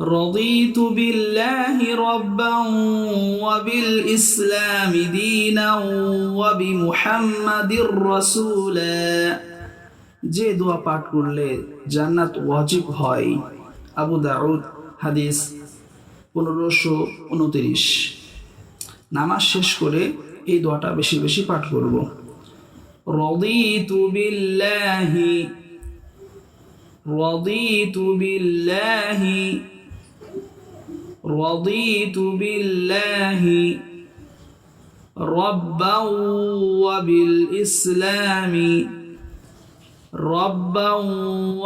رضيت بالله ربا وبالإسلام دينا وبمحمد رسولا যে দোয়া পাঠ করলে জান্নাত ওয়াজিব হয় আবু দাউদ হাদিস পনেরোশো উনতিরিশ নামাজ শেষ করে এই দোয়াটা বেশি বেশি পাঠ করব রদিতু বিল্লাহি رضيت بالله رضيت بالله ربا وبالإسلام ربا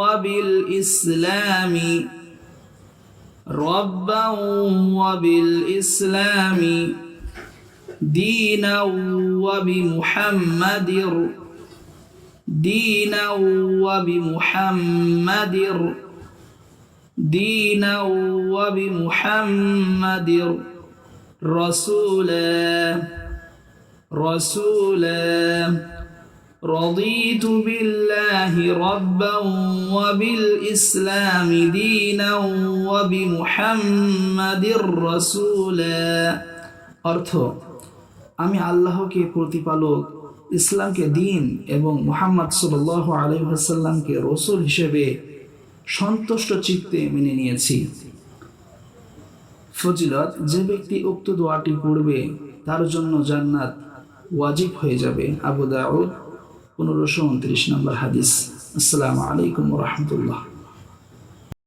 وبالإسلام ربا وبالإسلام دينا وبمحمد دينا وبمحمد. دينا وبمحمد رسولا رسولا رضيت بالله ربا وبالإسلام دينا وبمحمد رسولا অর্থ আমি আল্লাহকে প্রতিপালক ইসলামকে দিন এবং মুহাম্মদ সাল আলহাসাল্লামকে রসুল হিসেবে সন্তুষ্ট চিত্তে মেনে নিয়েছি। ফজিলত, যে ব্যক্তি উক্ত দোয়াটি পড়বে, তার জন্য জান্নাত ওয়াজিব হয়ে যাবে। আবু দাউদ, পনেরোশো উনত্রিশ নম্বর হাদিস। আসসালামু আলাইকুম রহমতুল্লাহ।